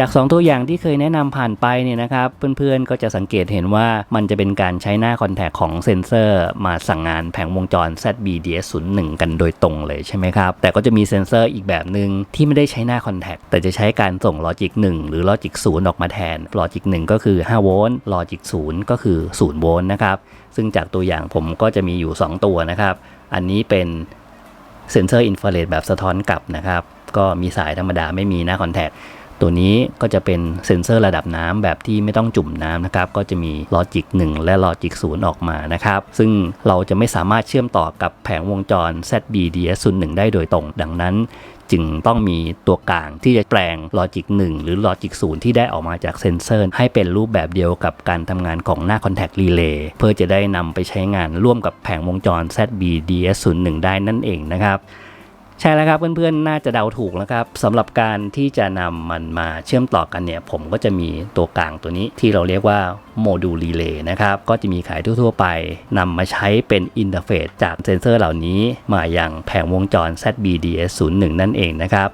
จาก 2 ตัวอย่างที่เคยแนะนำผ่านไปเนี่ยนะครับเพื่อนๆก็จะสังเกตเห็นว่ามันจะเป็นการใช้หน้าคอนแทคของเซนเซอร์ มาสั่งงานแผงวงจร ZBDS01 กันโดยตรงเลยใช่ไหมครับ แต่ก็จะมีเซนเซอร์อีกแบบหนึ่งที่ไม่ได้ใช้หน้าคอนแทคแต่จะใช้การส่งลอจิก1หรือลอจิก0ออกมาแทนลอจิก1ก็คือ5โวลต์ลอจิก0ก็คือ0โวลต์นะครับซึ่งจากตัวอย่างผมก็จะมีอยู่ 2 ตัวนะครับ อันนี้เป็นเซนเซอร์อินฟราเรดแบบสะท้อนกลับนะครับ ก็มีสายธรรมดาไม่มีหน้าคอนแทค ตัวนี้ก็จะเป็นเซ็นเซอร์ระดับน้ำแบบที่ไม่ต้องจุ่มน้ำนะครับ ก็จะมีลอจิก1และลอจิก0ออกมานะครับ ซึ่งเราจะไม่สามารถเชื่อมต่อกับแผงวงจร ZBDS01 ได้โดยตรง ดังนั้นจึงต้องมีตัวกลางที่จะแปลงลอจิก1หรือลอจิก0ที่ได้ออกมาจากเซนเซอร์ ให้เป็นรูปแบบเดียวกับการทำงานของหน้าคอนแทครีเลย์เพื่อจะได้นำไปใช้งานร่วมกับแผงวงจร ZBDS01 ได้นั่นเองนะครับ ใช่แล้วครับเพื่อนๆ น่าจะเดาถูกแล้วครับสำหรับการที่จะนำมันมาเชื่อมต่อกันเนี่ยผมก็จะมีตัวกลางตัวนี้ที่เราเรียกว่าโมดูลรีเลย์นะครับก็จะมีขายทั่วๆไปนำมาใช้เป็นอินเทอร์เฟซจากเซนเซอร์เหล่านี้ มาอย่างแผงวงจร ZBDS01 นั่นเองนะครับ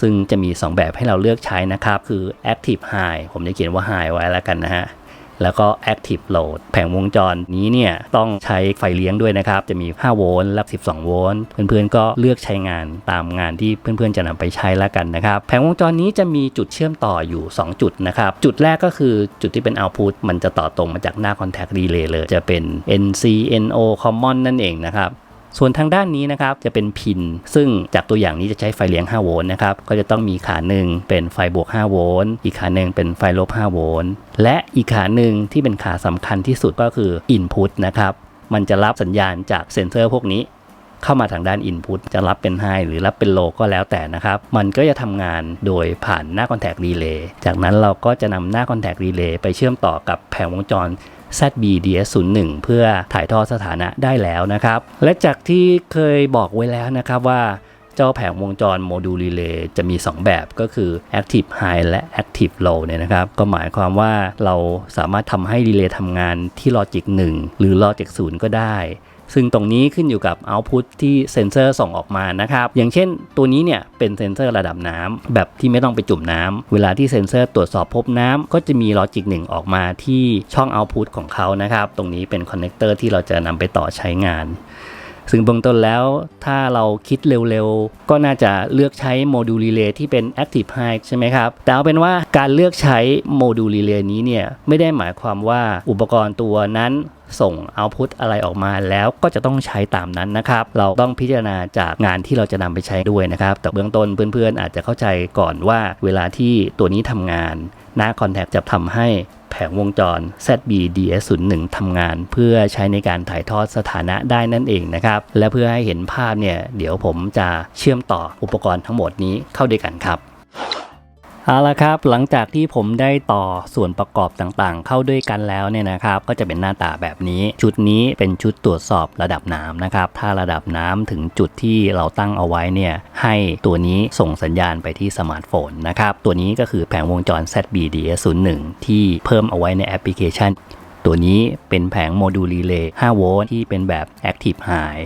ซึ่งจะมี 2 แบบให้เราเลือกใช้นะครับ คือ Active High ผมจะเขียนว่า High ไว้แล้วกันนะฮะ แล้วก็ Active Load แผงวงจรนี้เนี่ยต้องใช้ไฟเลี้ยงด้วยนะครับ จะมี 5 โวลต์และ 12 โวลต์ เพื่อนๆ ก็เลือกใช้งานตามงานที่เพื่อนๆ จะนำไปใช้แล้วกันนะครับ แผงวงจรนี้จะมีจุดเชื่อมต่ออยู่ 2 จุดนะครับ จุดแรกก็คือจุดที่เป็น Output มันจะต่อตรงมาจากหน้า Contact Relay เลย จะเป็น NC NO Common นั่นเองนะครับ ส่วนทางด้านนี้นะครับจะเป็นพิน ซึ่งจากตัวอย่างนี้จะใช้ไฟเลี้ยง 5 โวลต์นะครับก็จะต้องมีขาหนึ่งเป็นไฟบวก 5 โวลต์อีกขาหนึ่งเป็นไฟลบ 5 โวลต์และอีกขาหนึ่งที่เป็นขาสำคัญที่สุดก็คือ Input นะครับมันจะรับสัญญาณจากเซ็นเซอร์พวกนี้เข้ามาทางด้าน Input จะรับเป็น High หรือรับเป็น Low ก็แล้วแต่นะครับ มันก็จะทำงานโดยผ่านหน้า Contact Relay จากนั้นเราก็จะนำหน้า Contact Relay ไปเชื่อมต่อกับแผงวงจร ZBDS01 เพื่อถ่ายทอดสถานะได้แล้วนะครับ และจากที่เคยบอกไว้แล้วนะครับว่าเจ้าแผงวงจรโมดูลรีเลย์จะมี 2 แบบก็คือ Active High และ Active Low เนี่ยนะครับ ก็หมายความว่าเราสามารถทำให้รีเลย์ทำงานที่ลอจิก1หรือลอจิก0ก็ได้ ซึ่งตรงนี้ขึ้นอยู่กับเอาต์พุตที่เซนเซอร์ส่งออกมานะครับ อย่างเช่นตัวนี้เนี่ยเป็นเซนเซอร์ระดับน้ำแบบที่ไม่ต้องไปจุ่มน้ำเวลาที่เซนเซอร์ตรวจสอบพบน้ำก็จะมีลอจิกหนึ่งออกมาที่ช่องเอาต์พุตของเขานะครับ ตรงนี้เป็นคอนเนคเตอร์ที่เราจะนำไปต่อใช้งาน ซึ่งเบื้องต้นแล้วถ้าเราคิดเร็วๆ ก็น่าจะเลือกใช้โมดูลรีเลย์ที่เป็น Active High ใช่ไหมครับ แต่เอาเป็นว่าการเลือกใช้โมดูลรีเลย์นี้เนี่ย ไม่ได้หมายความว่าอุปกรณ์ตัวนั้นส่งเอาพุตอะไรออกมาแล้วก็จะต้องใช้ตามนั้นนะครับ เราต้องพิจารณาจากงานที่เราจะนำไปใช้ด้วยนะครับ แต่เบื้องต้นเพื่อนๆ อาจจะเข้าใจก่อนว่าเวลาที่ตัวนี้ทำงานหน้าคอนแทคจะทำให้ แผงวงจร ZBDS01 ทำงาน เพื่อใช้ในการถ่ายทอดสถานะได้นั่นเองนะครับ และเพื่อให้เห็นภาพเนี่ย เดี๋ยวผมจะเชื่อมต่ออุปกรณ์ทั้งหมดนี้เข้าด้วยกันครับ เอาละครับ หลังจากที่ผมได้ต่อส่วนประกอบต่างๆ เข้าด้วยกันแล้วเนี่ยนะครับ ก็จะเป็นหน้าตาแบบนี้ ชุดนี้เป็นชุดตรวจสอบระดับน้ำนะครับ ถ้าระดับน้ำถึงจุดที่เราตั้งเอาไว้เนี่ยให้ตัวนี้ส่งสัญญาณไปที่สมาร์ทโฟนนะครับ ตัวนี้ก็คือแผงวงจร ZBDS01 ที่เพิ่มเอาไว้ในแอปพลิเคชัน ตัวนี้เป็นแผงโมดูลรีเลย์5โวลต์ที่เป็นแบบ Active High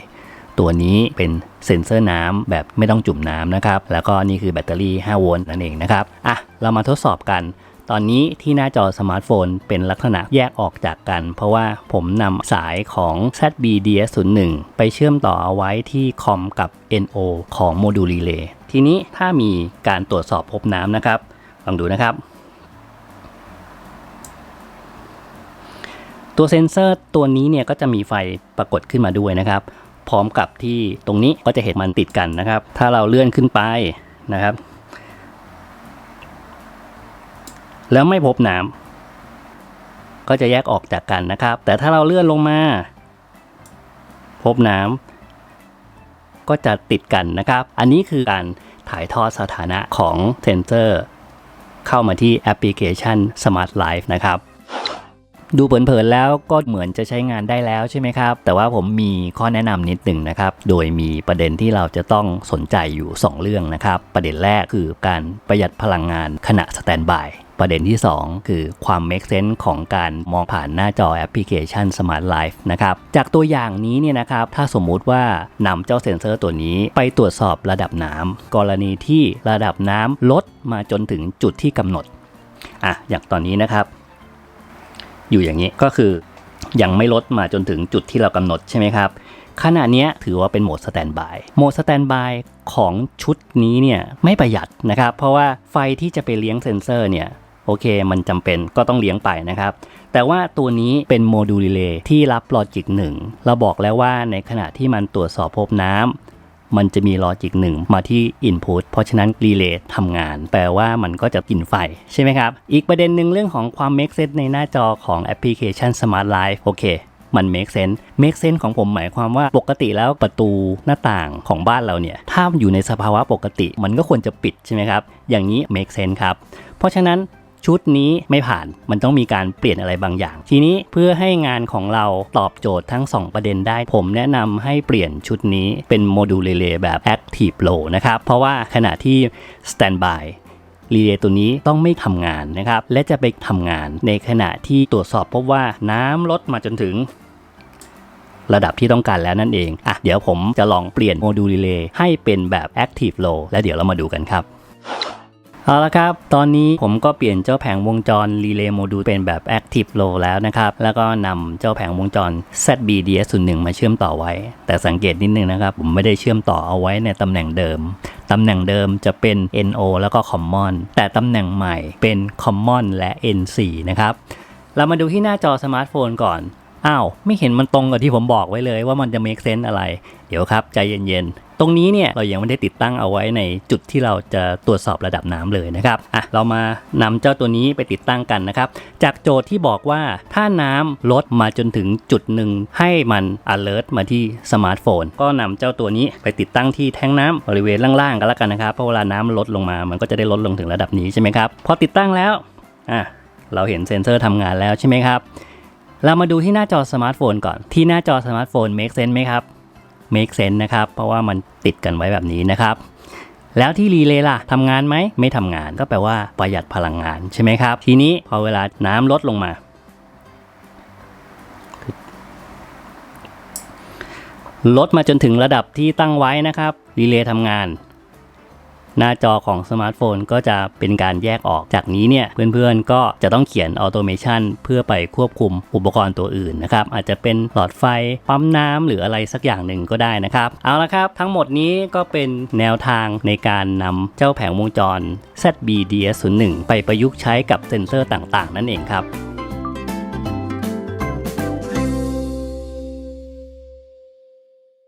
ตัวนี้เป็นเซ็นเซอร์น้ำแบบไม่ต้องจุ่มน้ำนะครับ แล้วก็นี่คือแบตเตอรี่ 5 โวลต์นั่นเองนะครับ อะ เรามาทดสอบกัน ตอนนี้ที่หน้าจอสมาร์ทโฟนเป็นลักษณะแยกออกจากกัน เพราะว่าผมนำสายของ ZBDS01 ไปเชื่อมต่อเอาไว้ที่คอมกับ NO ของโมดูลรีเลย์ทีนี้ถ้ามีการตรวจสอบพบน้ำนะครับ ลองดูนะครับตัวเซ็นเซอร์ตัวนี้เนี่ยก็จะมีไฟปรากฏขึ้นมาด้วยนะครับ พร้อมกับที่ตรงนี้ก็จะเห็นมันติดกันนะครับ ถ้าเราเลื่อนขึ้นไปนะครับ แล้วไม่พบน้ำก็จะแยกออกจากกันนะครับ แต่ถ้าเราเลื่อนลงมา พบน้ำก็จะติดกันนะครับ อันนี้คือการถ่ายทอดสถานะของเซนเซอร์ เข้ามาที่แอปพลิเคชัน Smart Life นะครับ ดูเผินๆแล้วก็เหมือนจะใช้งานได้แล้วใช่ไหมครับ แต่ว่าผมมีข้อแนะนำนิดหนึ่งนะครับ โดยมีประเด็นที่เราจะต้องสนใจอยู่ 2 เรื่องนะครับ ประเด็นแรกคือการประหยัดพลังงานขณะสแตนบายประเด็นที่ 2 คือความ make sense ของการมองผ่านหน้าจอแอปพลิเคชัน Smart Life นะครับ จากตัวอย่างนี้เนี่ยนะครับ ถ้าสมมุติว่านำเจ้าเซ็นเซอร์ตัวนี้ไปตรวจสอบระดับน้ำ กรณีที่ระดับน้ำลดมาจนถึงจุดที่กำหนด อะ อย่างตอนนี้นะครับ อยู่อย่างนี้ก็คือยังไม่ลดมาจนถึงจุดที่เรากำหนดใช่ไหมครับขณะนี้ถือว่าเป็นโหมดสแตนบายโหมดสแตนบายของชุดนี้เนี่ยไม่ประหยัดนะครับ เพราะว่าไฟที่จะไปเลี้ยงเซนเซอร์เนี่ยโอเค มันจำเป็นก็ต้องเลี้ยงไปนะครับ แต่ว่าตัวนี้เป็นโมดูลรีเลย์ที่รับลอจิก1เราบอกแล้วว่าในขณะที่มันตรวจสอบพบน้ำ มันจะมีลอจิก1มาที่ Input เพราะฉะนั้นรีเลย์ทำงาน แปลว่ามันก็จะกินไฟ ใช่ไหมครับ อีกประเด็นหนึ่งเรื่องของความ make sense ในหน้าจอของแอปพลิเคชัน Smart Life โอเคมัน make sense make sense ของผมหมายความว่าปกติแล้วประตูหน้าต่างของบ้านเราเนี่ย ถ้าอยู่ในสภาวะปกติมันก็ควรจะปิดใช่ไหมครับ อย่างนี้ make sense ครับ เพราะฉะนั้น ชุดนี้ไม่ผ่านมันต้องมีการเปลี่ยนอะไรบางอย่าง ทีนี้เพื่อให้งานของเราตอบโจทย์ทั้ง 2 ประเด็นได้ ผมแนะนำให้เปลี่ยนชุดนี้เป็นโมดูลเรเลแบบ Active Low นะครับ เพราะว่าขณะที่ Standby รีเลย์ตัวนี้ต้องไม่ทำงานนะครับ และจะไปทำงานในขณะที่ตรวจสอบพบว่าน้ำลดมาจนถึง ระดับที่ต้องการแล้วนั่นเองอะเดี๋ยวผมจะลองเปลี่ยนโมดูลรีเลย์ให้เป็นแบบ Active Low แล้วเดี๋ยวเรามาดูกันครับ เอาละครับ ตอนนี้ผมก็เปลี่ยนเจ้าแผงวงจรรีเลย์โมดูลเป็นแบบ Active Low แล้วนะครับ แล้วก็นำเจ้าแผงวงจร ZBDS01 มาเชื่อมต่อไว้ แต่สังเกตนิดนึงนะครับ ผมไม่ได้เชื่อมต่อเอาไว้ในตำแหน่งเดิม ตำแหน่งเดิมจะเป็น NO แล้วก็ Common แต่ตำแหน่งใหม่เป็น Common และ N4 นะครับ เรามาดูที่หน้าจอสมาร์ทโฟนก่อน อ้าว ไม่เห็นมันตรงกับที่ผมบอกไว้เลยว่ามันจะ make sense อะไร เดี๋ยวครับ ใจเย็นๆ ตรงนี้เนี่ยเรายังไม่ได้ติดตั้งเอาไว้ในจุดที่เราจะตรวจสอบระดับน้ำเลยนะครับอะเรามานำเจ้าตัวนี้ไปติดตั้งกันนะครับ จากโจทย์ที่บอกว่าถ้าน้ำลดมาจนถึงจุดหนึ่งให้มัน alert มาที่สมาร์ทโฟน ก็นำเจ้าตัวนี้ไปติดตั้งที่แทงน้ำบริเวณล่างๆกันแล้วกันนะครับเพราะเวลาน้ำลดลงมา มันก็จะได้ลดลงถึงระดับนี้ใช่ไหมครับพอติดตั้งแล้วอะเราเห็นเซ็นเซอร์ทำงานแล้วใช่ไหมครับ เรามาดูที่หน้าจอสมาร์ทโฟนก่อน ที่หน้าจอสมาร์ทโฟน make sense ไหมครับ make sense นะครับ เพราะว่ามันติดกันไว้แบบนี้นะครับ แล้วที่รีเลย์ล่ะทำงานไหม ไม่ทำงาน ก็แปลว่าประหยัดพลังงานใช่ไหมครับ ทีนี้พอเวลาน้ำลดลงมา ลดมาจนถึงระดับที่ตั้งไว้นะครับ รีเลย์ทำงาน หน้าจอของสมาร์ทโฟนก็จะเป็นการแยกออกจากนี้เนี่ยเพื่อนๆก็จะต้องเขียนออโตเมชันเพื่อไปควบคุมอุปกรณ์ตัวอื่นนะครับอาจจะเป็นหลอดไฟปั๊มน้ำหรืออะไรสักอย่างหนึ่งก็ได้นะครับเอาละครับ ทั้งหมดนี้ก็เป็นแนวทางในการนำเจ้าแผงวงจร ZBDS01 ไปประยุกต์ใช้กับเซ็นเซอร์ต่างๆ นั่นเองครับ